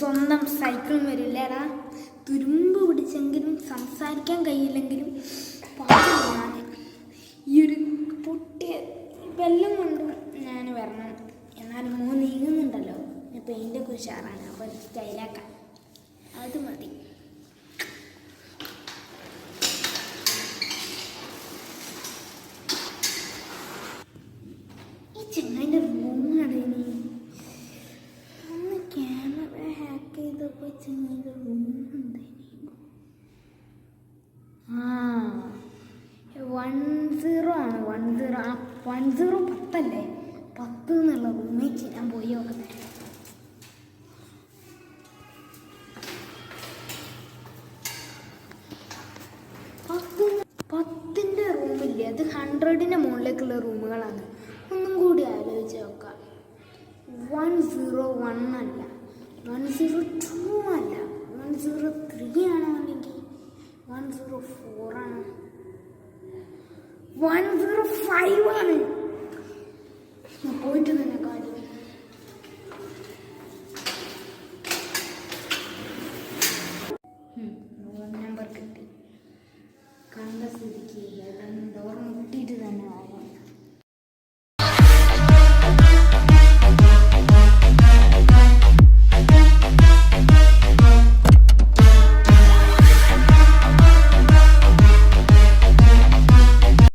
ഫോണും സൈക്കിളും വരില്ലടാ. തുരുമ്പ് പിടിച്ചെങ്കിലും സംസാരിക്കാൻ കഴിയില്ലെങ്കിലും ഞാൻ ഈ ഒരു പൊട്ടിയ വെല്ലം കൊണ്ട് ഞാൻ വരണം. എന്നാലും മോ നീങ്ങുന്നുണ്ടല്ലോ. പെയിന്റൊക്കെ ഉഷാറാണ്. അപ്പോൾ സ്റ്റൈലാക്കാം അത് മതി. വൺ സീറോ ആണ് വൺ സീറോ ആ വൺ സീറോ പത്തല്ലേ? പത്ത് എന്നുള്ള റൂമേറ്റ് ഞാൻ പോയി നോക്കുന്നത് പത്ത് പത്തിന്റെ റൂമില്ലേ? അത് ഹൺഡ്രഡിന്റെ മുകളിലേക്കുള്ള റൂമുകളാണ്. ഒന്നും കൂടി ആലോചിച്ച് നോക്കാം. വൺ സീറോ വൺ അല്ല. One zero two zero three ആണെന്നുണ്ടെങ്കിൽ വൺ സീറോ ഫോർ ആണ്. വൺ സീറോ ഫൈവ് ആണ്. പോയിട്ട് തന്നെ കാര്യം നമ്പർ കിട്ടി. കണ്ട സ്ഥിതിക്ക് ഏതാണ്ട് ഡോർ മുട്ടിയിട്ട് തന്നെ വാങ്ങാം